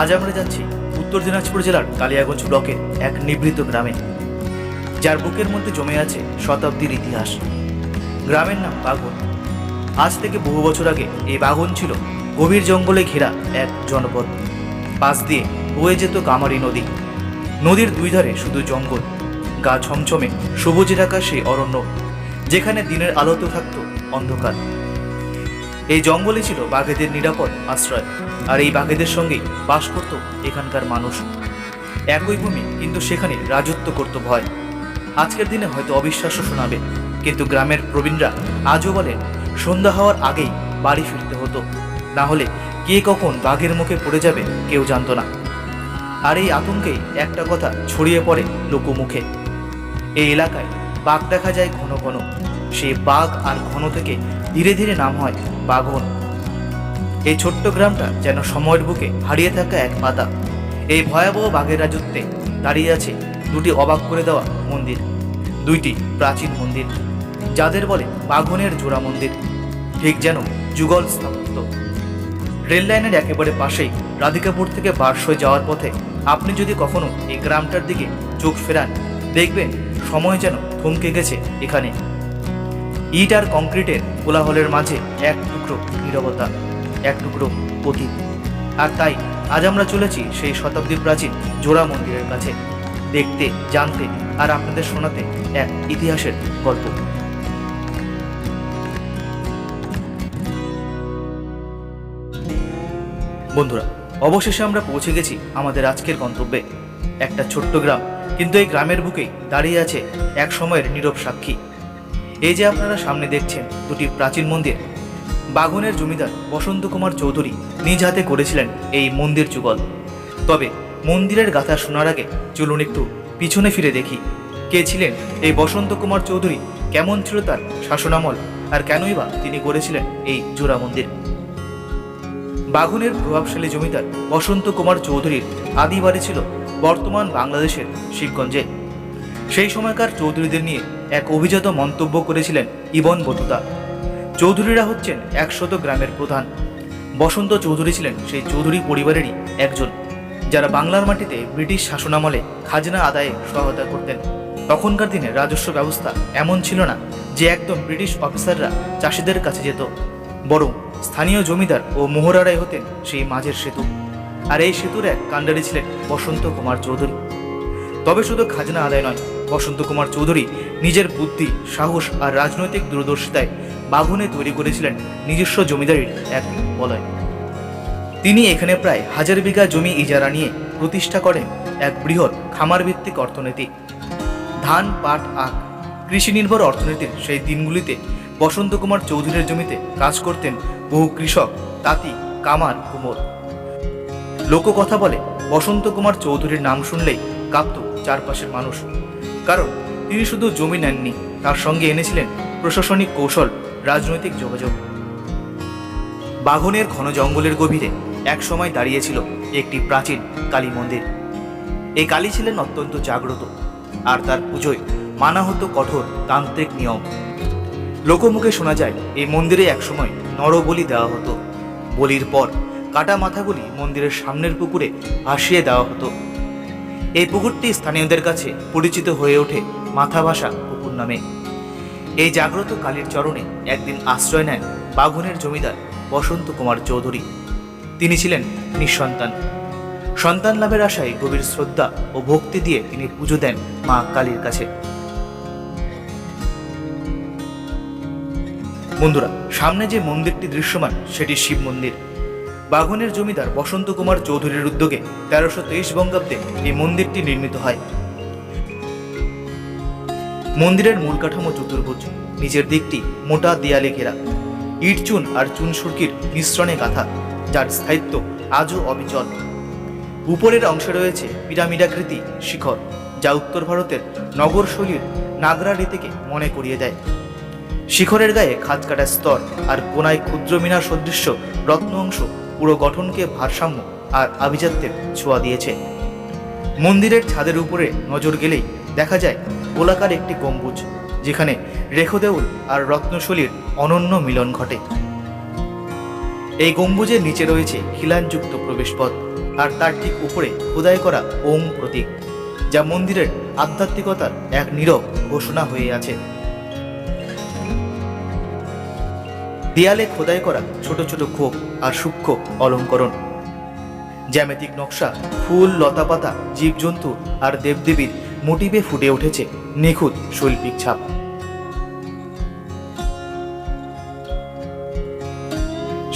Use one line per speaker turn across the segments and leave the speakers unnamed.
আজ আমরা যাচ্ছি উত্তর দিনাজপুর জেলার কালিয়াগঞ্জ ব্লকের এক নিবৃত গ্রামে, যার বুকের মধ্যে জমে আছে শতাব্দীর ইতিহাস। গ্রামের নাম বাগন আজ থেকে বহু বছর আগে এই বাগন ছিল গভীর জঙ্গলে ঘেরা এক জনপদ। পাশ দিয়ে বয়ে যেত কামারি নদী। নদীর দুই ধারে শুধু জঙ্গল, গা ছমছমে সবুজ ঢাকা সেই অরণ্য, যেখানে দিনের আলোতে থাকত অন্ধকার। এই জঙ্গলে ছিল বাঘেদের নিরাপদ আশ্রয়। আর এই বাঘেদের সঙ্গেই বাস করত এখানকার মানুষ। একই ভূমি, কিন্তু সেখানে রাজত্ব করত ভয়। আজকের দিনে হয়তো অবিশ্বাস্য শোনাবে, কিন্তু গ্রামের প্রবীণরা আজও বলেন, সন্ধ্যা হওয়ার আগেই বাড়ি ফিরতে হতো। না হলে কে কখন বাঘের মুখে পড়ে যাবে কেউ জানতো না। আর এই আতঙ্কেই একটা কথা ছড়িয়ে পড়ে লোকমুখে। এই এলাকায় বাঘ দেখা যায় ঘন ঘন। সেই বাঘ আর ঘন থেকে ধীরে ধীরে নাম হয় বাঘন এই ছোট্ট গ্রামটা যেন সময়ের বুকে হারিয়ে থাকা এক পাতা। এই ভয়াবহ বাঘের রাজত্বে দাঁড়িয়ে আছে দুটি অবাক করে দেওয়া মন্দির। দুইটি প্রাচীন মন্দির, যাদের বলে বাঘনের জোড়া মন্দির, ঠিক যেন যুগল স্থাপত্য। রেল লাইনের একেবারে পাশেই রাধিকাপুর থেকে বারসই যাওয়ার পথে আপনি যদি কখনো এই গ্রামটার দিকে চোখ ফেরান, দেখবেন সময় যেন থমকে গেছে এখানে। ইট আর কংক্রিটের কোলাহলের মাঝে এক টুকরো নীরবতা। এক টুকরো অতীত আর তাই আজ আমরা চলেছি সেই শতাব্দী প্রাচীন জোড়া মন্দিরের কাছে। দেখতে, জানতে আর আপনাদের শোনাতে এক ইতিহাসের গল্প। বন্ধুরা, অবশেষে আমরা পৌঁছে গেছি আমাদের আজকের গন্তব্যে। একটা ছোট্ট গ্রাম, কিন্তু এই গ্রামের বুকেই দাঁড়িয়ে আছে এক সময়ের নীরব সাক্ষী। এই যে আপনারা সামনে দেখছেন দুটি প্রাচীন মন্দির বাগনের জমিদার বসন্ত কুমার চৌধুরী নিজ হাতে করেছিলেন এই মন্দির যুগল। তবে মন্দিরের গাথা শোনার আগে চলুন একটু পিছনে ফিরে দেখি, কে ছিলেন এই বসন্ত কুমার চৌধুরী, কেমন ছিল তার শাসনামল, আর কেনই বা তিনি গড়েছিলেন এই জোড়া মন্দির? বাঘনের প্রভাবশালী জমিদার বসন্ত কুমার চৌধুরীর আদি বাড়ি ছিল বর্তমান বাংলাদেশের শিবগঞ্জে। সেই সময়কার চৌধুরীদের নিয়ে এক অভিজাত মন্তব্য করেছিলেন ইবন বতুতা। চৌধুরীরা হচ্ছেন একশত গ্রামের প্রধান। বসন্ত চৌধুরী ছিলেন সেই চৌধুরী পরিবারেরই একজন, যারা বাংলার মাটিতে ব্রিটিশ শাসনামলে খাজনা আদায়ে সহায়তা করতেন। তখনকার দিনে রাজস্ব ব্যবস্থা এমন ছিল না যে একদম ব্রিটিশ অফিসাররা চাষিদের কাছে যেত, বরং স্থানীয় জমিদার ও মোহরারাই হতেন সেই মাঝের সেতু। আর এই সেতুর এক কাণ্ডারি ছিলেন বসন্ত কুমার চৌধুরী। তবে শুধু খাজনা আদায় নয়, বসন্ত কুমার চৌধুরী নিজের বুদ্ধি, সাহস আর রাজনৈতিক দূরদর্শিতায় বাঘনে তৈরি করেছিলেন নিজস্ব জমিদারির এক বলয়। তিনি এখানে প্রায় হাজার বিঘা জমি ইজারা নিয়ে প্রতিষ্ঠা করেন এক বৃহৎ খামার ভিত্তিক অর্থনীতি। ধান, পাট, আখ কৃষি নির্ভর অর্থনীতির সেই দিনগুলিতে বসন্ত কুমার চৌধুরীর জমিতে কাজ করতেন বহু কৃষক, তাঁতি, কামার, কুমোর। লোককথা বলে বসন্ত কুমার চৌধুরীর নাম শুনলেই কাঁপত চারপাশের মানুষ। কারণ তিনি শুধু জমি নেননি, তার সঙ্গে এনেছিলেন প্রশাসনিক কৌশল, রাজনৈতিক যোগাযোগ। বাঘনের ঘন জঙ্গলের গভীরে একসময় দাঁড়িয়েছিল একটি প্রাচীন কালী মন্দির। এই কালী ছিলেন অত্যন্ত জাগ্রত, আর তার পুজোয় মানা হতো কঠোর তান্ত্রিক নিয়ম। লোকমুখে শোনা যায়, এই মন্দিরে একসময় নরবলি দেওয়া হতো। বলির পর কাটা মাথাগুলি মন্দিরের সামনের পুকুরে ভাসিয়ে দেওয়া হতো। এই পুকুরটি স্থানীয়দের কাছে পরিচিত হয়ে ওঠে মাথা ভাসা পুকুর নামে। এই জাগ্রত কালীর চরণে একদিন আশ্রয় নেন বাঘনের জমিদার বসন্ত কুমার চৌধুরী। তিনি ছিলেন নিঃসন্তান। সন্তান লাভের আশায় গভীর শ্রদ্ধা ও ভক্তি দিয়ে তিনি পুজো দেন মা কালীর কাছে। বন্ধুরা, সামনে যে মন্দিরটি দৃশ্যমান, সেটি শিব মন্দির। বাঘনের জমিদার বসন্ত কুমার চৌধুরীর উদ্যোগে তেরোশো তেইশ বঙ্গাব্দে এই মন্দিরটি নির্মিত হয়। মন্দিরের মূল কাঠামো চতুর্ভুজ। নিচের দিকটি মোটা দেয়ালে ঘেরা। ইট চুন আর চুন সুরকির মিশ্রণে গাঁথা, যার স্থায়িত্ব আজও অবিচল। উপরের অংশে রয়েছে পিরামিডাকৃতি শিখর, যা উত্তর ভারতের নগর শৈলীর নাগরা রীতিকে মনে করিয়ে দেয়। শিখরের গায়ে খাঁজ কাটা স্তর আর কোনায় ক্ষুদ্র মিনার সদৃশ্য রত্ন অংশ পুরো গঠনকে ভারসাম্য আর আভিজাত্যের ছোঁয়া দিয়েছে। মন্দিরের ছাদের উপরে নজর গেলেই দেখা যায় গোলাকার একটি গম্বুজ, যেখানে রেখদেউল আর রত্নশলীর অনন্য মিলন ঘটে। এই গম্বুজের নিচে রয়েছে খিলানযুক্ত প্রবেশপথ, আর তার ঠিক উপরে খোদাই করা ওম প্রতীক, যা মন্দিরের আধ্যাত্মিকতার এক নীরব ঘোষণা হয়ে আছে। দেয়ালে খোদাই করা ছোট ছোট খোপ আর সূক্ষ্ম অলঙ্করণ, জ্যামিতিক নকশা, ফুল, লতাপাতা, জীবজন্তু আর দেবদেবীর মোটিভে ফুটে উঠেছে নিখুঁত শৈল্পিক ছাপ।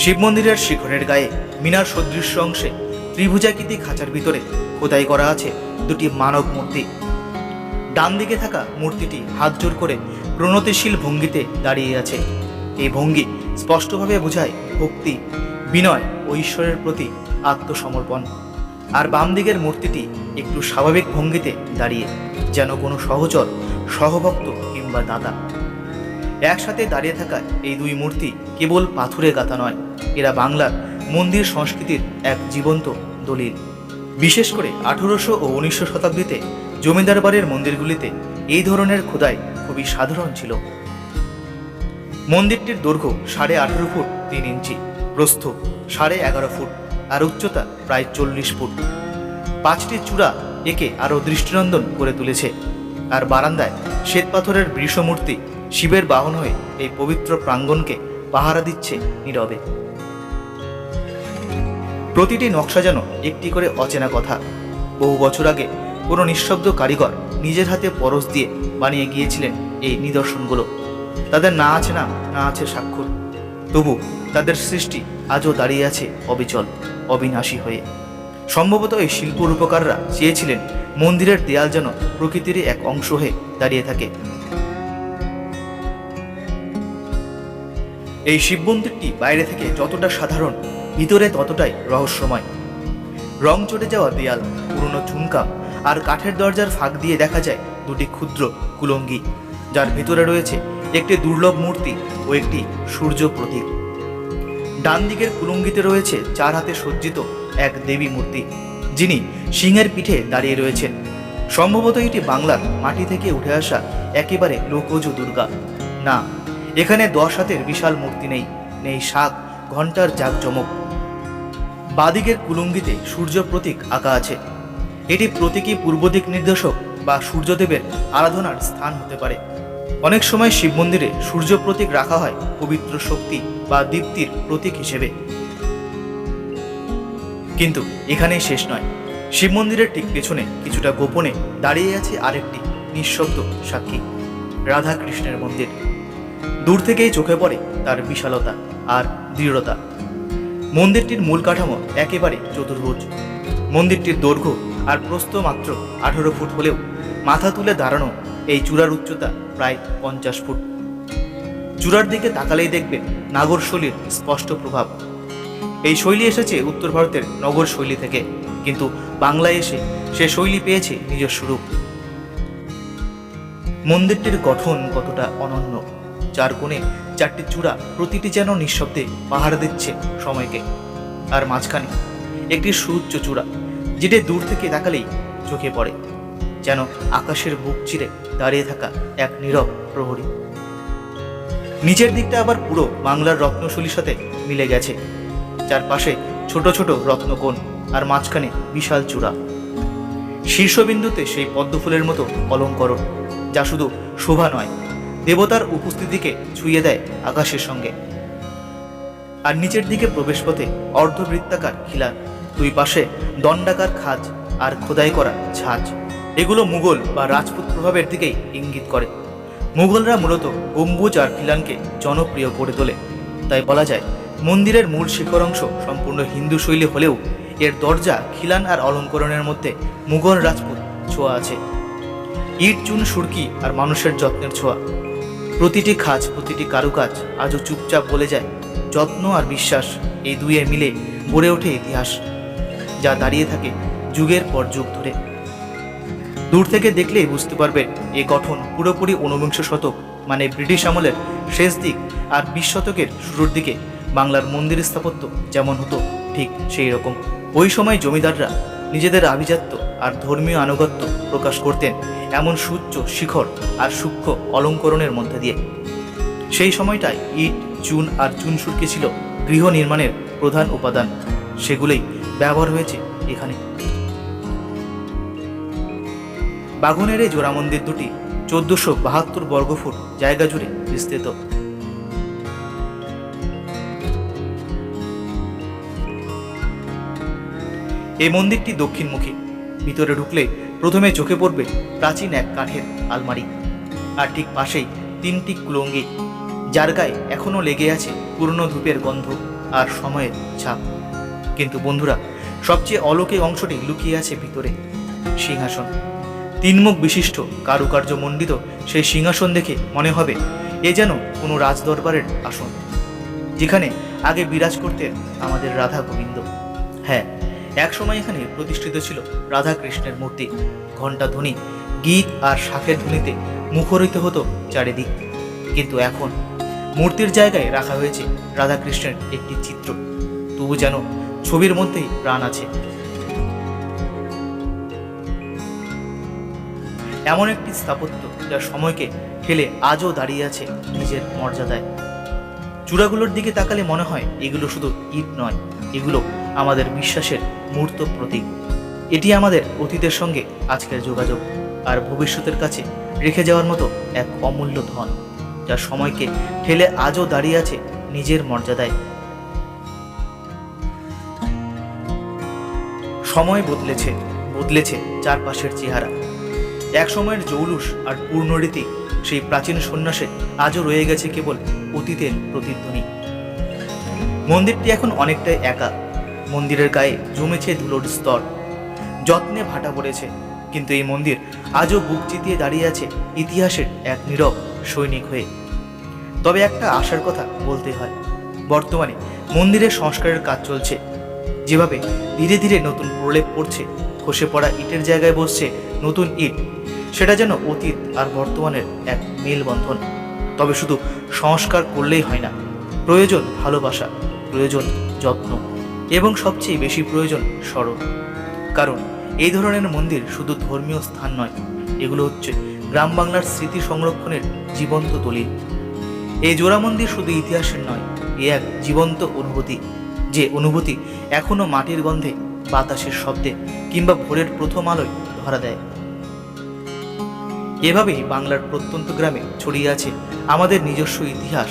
শিব মন্দিরের শিখরের গায়ে মিনার সদৃশ্য অংশে ত্রিভুজাকৃতি খাঁচার ভিতরে খোদাই করা আছে দুটি মানব মূর্তি। ডান দিকে থাকা মূর্তিটি হাত জোর করে প্রণতিশীল ভঙ্গিতে দাঁড়িয়ে আছে। এই ভঙ্গি স্পষ্টভাবে বোঝায় ভক্তি, বিনয় ও ঈশ্বরের প্রতি আত্মসমর্পণ। আর বাম দিকের মূর্তিটি একটু স্বাভাবিক ভঙ্গিতে দাঁড়িয়ে, যেন কোনো সহচর, সহভক্ত কিংবা দাদা। একসাথে দাঁড়িয়ে থাকা এই দুই মূর্তি কেবল পাথুরে গাথা নয়, এরা বাংলার মন্দির সংস্কৃতির এক জীবন্ত দলিল। বিশেষ করে আঠেরোশো ও উনিশশো শতাব্দীতে জমিদার বাড়ির মন্দিরগুলিতে এই ধরনের খোদাই খুবই সাধারণ ছিল। মন্দিরটির দৈর্ঘ্য সাড়ে আঠেরো ফুট তিন ইঞ্চি, প্রস্থ সাড়ে এগারো ফুট। আর উচ্চতা প্রায় চল্লিশ ফুট। পাঁচটি চূড়া একে আরও দৃষ্টিনন্দন করে তুলেছে। আর বারান্দায় শ্বেতপাথরের বৃষমূর্তি শিবের বাহন হয়ে এই পবিত্র প্রাঙ্গণকে পাহারা দিচ্ছে নীরবে। প্রতিটি নকশা যেন একটি করে অচেনা কথা। বহু বছর আগে কোনো নিঃশব্দ কারিগর নিজের হাতে পরশ দিয়ে বানিয়ে গিয়েছিলেন এই নিদর্শনগুলো। তাদের না আছে না না আছে স্বাক্ষর। তবু তাদের সৃষ্টি আজও দাঁড়িয়ে আছে অবিচল। অবিনাশী হয়ে। সম্ভবত এই শিল্প রূপকাররা চেয়েছিলেন মন্দিরের দেয়াল যেন প্রকৃতির এক অংশ হয়ে দাঁড়িয়ে থাকে। এই শিব মন্দিরটি বাইরে থেকে যতটা সাধারণ, ভিতরে ততটাই রহস্যময়। রং চটে যাওয়া দেয়াল, পুরনো ঝুমকা আর কাঠের দরজার ফাঁক দিয়ে দেখা যায় দুটি ক্ষুদ্র কুলঙ্গি, যার ভিতরে রয়েছে একটি দুর্লভ মূর্তি ও একটি সূর্য প্রতীক। ডান দিকের কুলঙ্গিতে রয়েছে চার হাতে সজ্জিত এক দেবী মূর্তি, যিনি সিংহের পিঠে দাঁড়িয়ে রয়েছেন। সম্ভবত এটি বাংলার মাটি থেকে উঠে আসা একেবারে লোকজ দুর্গা। না, এখানে দশ হাতের বিশাল মূর্তি নেই নেই শাক ঘণ্টার জাকজমক। বাদিকের কুলুঙ্গিতে সূর্য প্রতীক আঁকা আছে। এটি প্রতীকী পূর্ব দিক নির্দেশক বা সূর্যদেবের আরাধনার স্থান হতে পারে। অনেক সময় শিব মন্দিরে সূর্য প্রতীক রাখা হয় পবিত্র শক্তি বা দীপ্তির প্রতীক হিসেবে। কিন্তু এখানেই শেষ নয়। শিব মন্দিরের ঠিক পেছনে কিছুটা গোপনে দাঁড়িয়ে আছে আরেকটি নিঃশব্দ সাক্ষী রাধা কৃষ্ণের মন্দির। দূর থেকেই চোখে পড়ে তার বিশালতা আর দৃঢ়তা। মন্দিরটির মূল কাঠামো একেবারে চতুর্ভুজ। মন্দিরটির দৈর্ঘ্য আর প্রস্থ মাত্র আঠারো ফুট হলেও মাথা তুলে দাঁড়ানো এই চূড়ার উচ্চতা প্রায় পঞ্চাশ ফুট। চূড়ার দিকে তাকালেই দেখবেন নাগর শৈলীর স্পষ্ট প্রভাব। এই শৈলী এসেছে উত্তর ভারতের নগর শৈলী থেকে, কিন্তু বাংলায় এসে সে শৈলী পেয়েছে নিজস্ব রূপ। মন্দিরটির গঠন কতটা অনন্য চার কোণে চারটি চূড়া প্রতিটি যেন নিঃশব্দে পাহাড় দিচ্ছে সময়কে। আর মাঝখানে একটি সুউচ্চ চূড়া, যেটা দূর থেকে তাকালেই চোখে পড়ে, যেন আকাশের বুক চিরে দাঁড়িয়ে থাকা এক নীরব প্রহরী। নিচের দিকটা আবার পুরো বাংলার রত্নশৈলীর সাথে মিলে গেছে। চারপাশে ছোট ছোট রত্নকোণ আর মাঝখানে বিশাল চূড়া। শীর্ষবিন্দুতে সেই পদ্মফুলের মতো অলঙ্করণ, যা শুধু শোভা নয়, দেবতার উপস্থিতিকে ছুঁয়ে দেয় আকাশের সঙ্গে। আর নিচের দিকে প্রবেশপথে অর্ধবৃত্তাকার খিলান, দুই পাশে দণ্ডাকার খাজ আর খোদাই করা ছাঁচ এগুলো মুঘল বা রাজপুত প্রভাবের দিকেই ইঙ্গিত করে। মুঘলরা মূলত গম্বুজ আর খিলানকে জনপ্রিয় করে তোলে। তাই বলা যায়, মন্দিরের মূল শিখর অংশ সম্পূর্ণ হিন্দু শৈলী হলেও এর দরজা, খিলান আর অলঙ্করণের মধ্যে মুঘল রাজপুত ছোঁয়া আছে। ইট, চুন, সুরকি আর মানুষের যত্নের ছোঁয়া। প্রতিটি খাজ, প্রতিটি কারুকাজ আজও চুপচাপ বলে যায়। যত্ন আর বিশ্বাস এই দুয়ে মিলে গড়ে ওঠে ইতিহাস, যা দাঁড়িয়ে থাকে যুগের পর যুগ ধরে। দূর থেকে দেখলেই বুঝতে পারবেন এ গঠন পুরোপুরি ঊনবিংশ শতক মানে ব্রিটিশ আমলের শেষ দিক আর বিশ শতকের শুরুর দিকে বাংলার মন্দির স্থাপত্য যেমন হতো ঠিক সেই রকম। ওই সময় জমিদাররা নিজেদের আভিজাত্য আর ধর্মীয় আনুগত্য প্রকাশ করতেন এমন সুউচ্চ শিখর আর সূক্ষ্ম অলঙ্করণের মধ্যে দিয়ে। সেই সময়টায় ইট, চুন আর চুন সুরকি ছিল গৃহ নির্মাণের প্রধান উপাদান। সেগুলোই ব্যবহার হয়েছে এখানে। বাগুনের এই জোড়া মন্দির দুটি চোদ্দশো বাহাত্তর বর্গফুট জায়গা জুড়ে বিস্তৃত। এই মন্দিরটি দক্ষিণমুখী। ভিতরে ঢুকলে প্রথমে চোখে পড়বে প্রাচীন এক কাঠের আলমারি। আর ঠিক পাশেই তিনটি কুলঙ্গি, যার গায়ে এখনও লেগে আছে পুরনো ধূপের গন্ধ আর সময়ের ছাপ। কিন্তু বন্ধুরা, সবচেয়ে অলৌকিক অংশটি লুকিয়ে আছে ভিতরে। সিংহাসন। তিনমুখ বিশিষ্ট, কারুকার্য মণ্ডিত সেই সিংহাসন দেখে মনে হবে এ যেন কোনো রাজদরবারের আসন। যেখানে আগে বিরাজ করতেন আমাদের রাধা গোবিন্দ। হ্যাঁ এক সময় এখানে প্রতিষ্ঠিত ছিল রাধা কৃষ্ণের মূর্তি। ঘণ্টা ধ্বনি, গীত আর শাখের ধ্বনিতে মুখরিত হতো চারিদিক। কিন্তু এখন মূর্তির জায়গায় রাখা হয়েছে রাধাকৃষ্ণের একটি চিত্র। তবু যেন ছবির মধ্যেই প্রাণ আছে। এমন একটি স্থাপত্য যা সময়কে ঠেলে আজও দাঁড়িয়ে আছে নিজের মর্যাদায়। চূড়াগুলোর দিকে তাকালে মনে হয় এগুলো শুধু ইট নয়, এগুলো আমাদের বিশ্বাসের মূর্ত প্রতীক। এটি আমাদের অতীতের সঙ্গে আজকের যোগাযোগ আর ভবিষ্যতের কাছে রেখে যাওয়ার মতো এক অমূল্য ধন, যা সময়কে ঠেলে আজও দাঁড়িয়ে আছে নিজের মর্যাদায়। সময় বদলেছে বদলেছে চারপাশের চেহারা। এক সময়ের জৌলুস আর পূর্ণরীতি সেই প্রাচীন সন্ন্যাসে আজও রয়ে গেছে কেবল অতীতের প্রতিধ্বনি। মন্দিরটি এখন অনেকটাই একা। মন্দিরের গায়ে জমেছে ধুলোর স্তর। যত্নে ভাটা পড়েছে, কিন্তু এই মন্দির আজও বুক চিতিয়ে দাঁড়িয়ে আছে ইতিহাসের এক নীরব সৈনিক হয়ে। তবে একটা আশার কথা বলতে হয়, বর্তমানে মন্দিরের সংস্কারের কাজ চলছে। যেভাবে ধীরে ধীরে নতুন প্রলেপ পড়ছে, খসে পড়া ইটের জায়গায় বসছে নতুন ইট সেটা যেন অতীত আর বর্তমানের এক মেলবন্ধন। তবে শুধু সংস্কার করলেই হয় না, প্রয়োজন ভালোবাসা, প্রয়োজন যত্ন এবং সবচেয়ে বেশি প্রয়োজন স্মরণ। কারণ এই ধরনের মন্দির শুধু ধর্মীয় স্থান নয়, এগুলো হচ্ছে গ্রাম বাংলার স্মৃতি সংরক্ষণের জীবন্ত দলিল। এই জোড়া মন্দির শুধু ইতিহাসের নয়, এ এক জীবন্ত অনুভূতি, যে অনুভূতি এখনও মাটির গন্ধে, বাতাসের শব্দে কিংবা ভোরের প্রথম আলোয় ধরা দেয়। এভাবেই বাংলার প্রত্যন্ত গ্রামে ছড়িয়ে আছে আমাদের নিজস্ব ইতিহাস,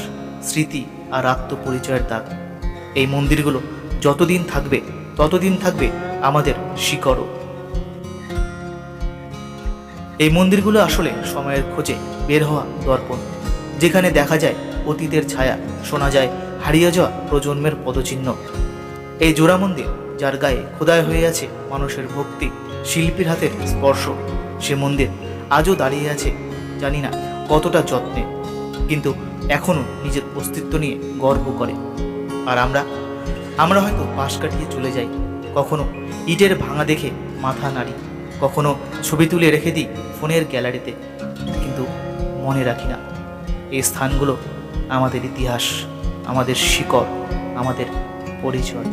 স্মৃতি আর আত্মপরিচয়ের দাগ। এই মন্দিরগুলো যতদিন থাকবে, ততদিন থাকবে আমাদের শিকড়ও। এই মন্দিরগুলো আসলে সময়ের খোঁজে বের হওয়া দর্পণ, যেখানে দেখা যায় অতীতের ছায়া, শোনা যায় হারিয়ে যাওয়া প্রজন্মের পদচিহ্ন। এই জোড়া মন্দির, যার গায়ে খোদায় হয়ে আছে মানুষের ভক্তি, শিল্পীর হাতের স্পর্শ, সে মন্দির আজও দাঁড়িয়ে আছে, জানি না কতটা যত্নে। কিন্তু এখনও নিজের অস্তিত্ব নিয়ে গর্ব করে। আর আমরা আমরা হয়তো পাশ কাটিয়ে চলে যাই। কখনো ইটের ভাঙা দেখে মাথা নাড়ি, কখনো ছবি তুলে রেখে দিই ফোনের গ্যালারিতে। কিন্তু মনে রাখি না, এই স্থানগুলো আমাদের ইতিহাস, আমাদের শিকড়, আমাদের পরিচয়।